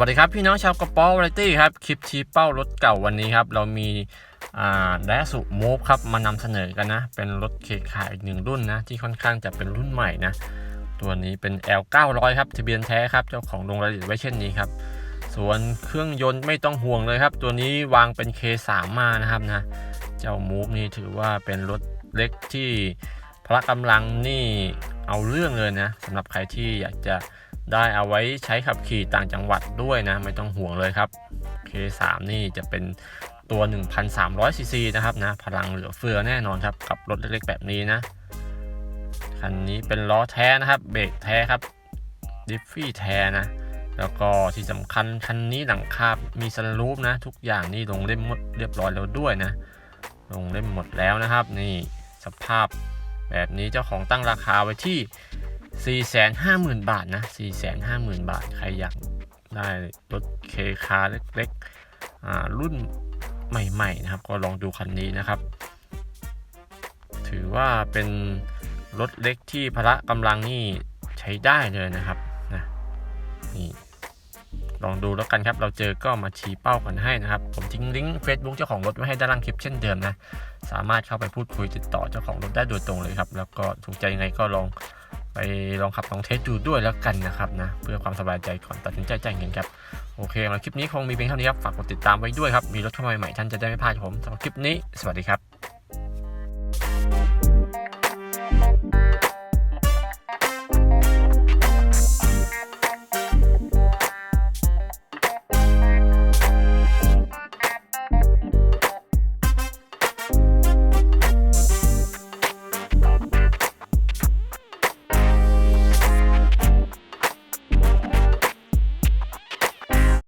วัสดีครับ พี่น้องชาวกระป๋อวาไรตี้ครับ คลิปชี้เป้ารถเก่าวันนี้ครับ เรามีแดสุมูฟครับมานำเสนอกันนะ เป็นรถเคขาอีกหนึ่งรุ่นนะ ที่ค่อนข้างจะเป็นรุ่นใหม่นะ ตัวนี้เป็น L 900 ครับทะเบียนแท้ครับ เจ้าของลงรายละเอียดไว้เช่นนี้ครับ ส่วนเครื่องยนต์ไม่ต้องห่วงเลยครับ ตัวนี้วางเป็น K3 มานะครับนะ เจ้ามูฟนี่ถือว่าเป็นรถเล็กที่พละกำลังนี่เอาเรื่องเลยนะสำหรับใครที่อยากจะ ได้เอาไว้ใช้ขับขี่ต่างจังหวัดด้วยนะ ไม่ต้องห่วงเลยครับ K3 นี่จะเป็นตัว 1,300 ซีซีนะครับนะ พลังเหลือเฟือแน่นอนครับ กับรถเล็กๆ แบบนี้นะ คันนี้เป็นล้อแท้นะครับ เบรกแท้ครับ ดิฟฟี่แท้นะ แล้วก็ที่สำคัญคันนี้หลังคา มีสลูปนะ ทุกอย่างนี่ลงเล่มหมดเรียบร้อยแล้วด้วยนะ ลงเล่มหมดแล้วนะครับ นี่สภาพแบบนี้เจ้าของตั้งราคาไว้ที่ 450,000 บาทนะ 450,000 บาท ใครอยากได้รถเคคาเล็กๆ รุ่นใหม่ ๆ นะครับ ก็ลองดูคันนี้นะครับ ถือว่าเป็นรถเล็กที่พละกำลังนี่ใช้ได้เลยนะครับนะนี่ลองดูแล้วกันครับ เราเจอก็มาชี้เป้ากันให้นะครับ ผมทิ้งลิงก์ Facebook เจ้าของรถไว้ให้ด้านล่างคลิปเช่นเดิมนะ สามารถเข้าไปพูดคุยติดต่อเจ้าของรถได้โดยตรงเลยครับ แล้วก็ถูกใจยังไงก็ลอง ไปลองขับลองเทสดูด้วยแล้วกันนะครับนะเพื่อความสบายใจก่อนตัดสินใจแจ้งเงินครับโอเคสำหรัคลิปนี้คงมีเพียงเท่านี้ครับฝากกดติดตามไว้ด้วยครับมีรถทั้ามาใหม่ท่านจะได้ไม่พลาดผมสำหรับคลิปนี้ สวัสดีครับ